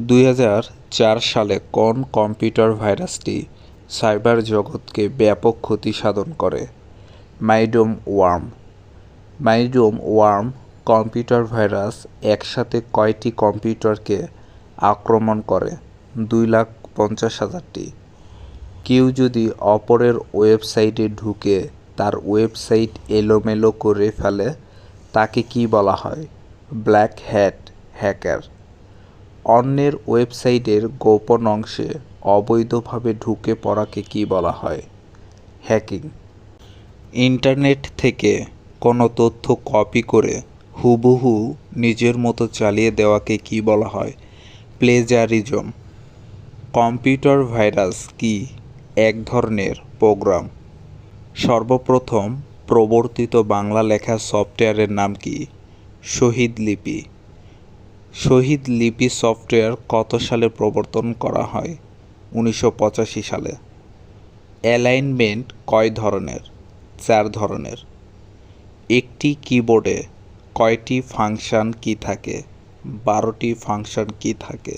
দুই হাজার চার সালে কোন কম্পিউটার ভাইরাসটি সাইবার জগৎকে ব্যাপক ক্ষতি সাধন করে? Mydoom worm. Mydoom worm computer virus একসাথে কয়টি কম্পিউটারকে আক্রমণ করে? দুই লাখ পঞ্চাশ হাজারটি। কেউ যদি অপরের ওয়েবসাইটে ঢুকে তার ওয়েবসাইট এলোমেলো করে ফেলে, তাকে কি বলা হয়? Black hat hacker. অন্যের ওয়েবসাইটের গোপন অংশে অবৈধভাবে ঢুকে পড়াকে কি বলা হয়? হ্যাকিং ইন্টারনেট থেকে কোনো তথ্য কপি করে হুবহু নিজের মতো চালিয়ে দেওয়াকে কি বলা হয়? প্লেজারিজম কম্পিউটার ভাইরাস কি এক ধরনের প্রোগ্রাম? সর্বপ্রথম প্রবর্তিত বাংলা লেখা সফটওয়্যারের নাম কি? শহীদ লিপি। শহীদ লিপি সফটওয়্যার কত সালে প্রবর্তন করা হয়? উনিশশো পঁচাশি সালে। অ্যালাইনমেন্ট কয় ধরনের? চার ধরনের। একটি কিবোর্ডে কয়টি ফাংশন কি থাকে? বারোটি ফাংশন কি থাকে?